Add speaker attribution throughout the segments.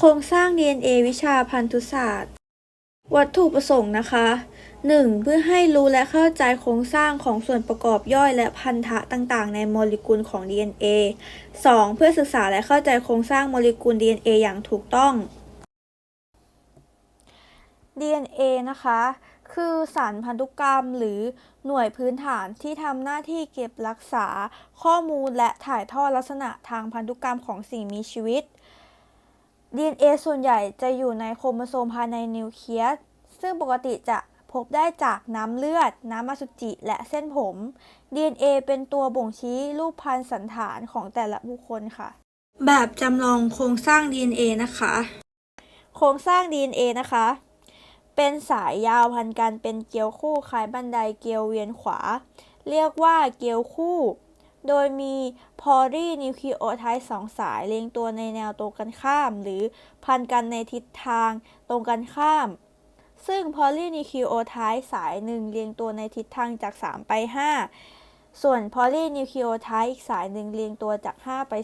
Speaker 1: โครงสร้าง DNA วิชาพันธุศาสตร์ วัตถุประสงค์นะคะ 1. เพื่อให้รู้และเข้าใจโครงสร้างของส่วนประกอบย่อยและพันธะต่างๆ ในโมเลกุลของ DNA 2. เพื่อศึกษาและเข้าใจโครงสร้างโมเลกุล DNA อย่างถูกต้อง DNA นะคะ คือสารพันธุกรรมหรือหน่วยพื้นฐานที่ทำหน้าที่เก็บรักษา ข้อมูลและถ่ายทอดลักษณะทางพันธุกรรมของสิ่งมีชีวิต DNA ส่วนใหญ่จะอยู่ในโครโมโซมภายในนิวเคลียส ซึ่งปกติจะพบได้จากน้ำเลือด น้ำอสุจิและเส้นผม DNA เป็นตัวบ่งชี้รูปพันธุ์สันฐานของแต่ละบุคคลค่ะ แบบจำลองโครงสร้าง DNA นะคะ โครงสร้าง DNA นะคะ เป็นสายยาวพันกันเป็นเกลียวคู่คล้ายบันไดเกลียวเวียนขวา เรียกว่าเกลียวคู่ โดยมีพอลีนิวคลีโอไทด์สองสายเรียงตัวในแนวตรงกันข้าม หรือพันกันในทิศทางตรงกันข้าม ซึ่งพอลีนิวคลีโอไทด์สายหนึ่งเรียงตัวในทิศทางจาก 3 ไป 5 ส่วนพอลีนิวคลีโอไทด์อีกสายหนึ่งเรียงตัวจาก 5 ไป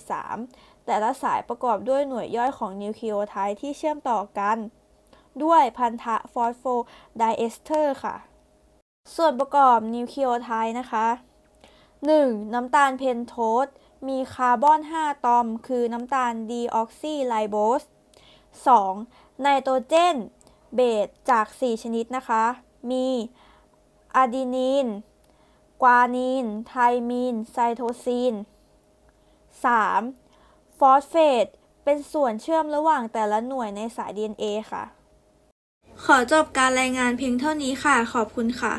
Speaker 1: 3 แต่ละสายประกอบด้วยหน่วยย่อยของนิวคลีโอไทด์ที่เชื่อมต่อกัน ด้วยพันธะฟอสโฟไดเอสเตอร์ค่ะ ส่วนประกอบนิวคลีโอไทด์นะคะ 1. น้ำตาลเพนโทสมีคาร์บอน 5 ตอม คือน้ำตาลดีออกซิไรโบส 2. ไนโตรเจน เบสจาก 4 ชนิดนะคะ มีอะดีนีน กวานีน ไทมีน ไซโทซีน 3. ฟอสเฟต เป็นส่วนเชื่อมระหว่างแต่ละหน่วยในสาย DNA ค่ะ ขอจบการรายงานเพียงเท่านี้ค่ะ ขอบคุณค่ะ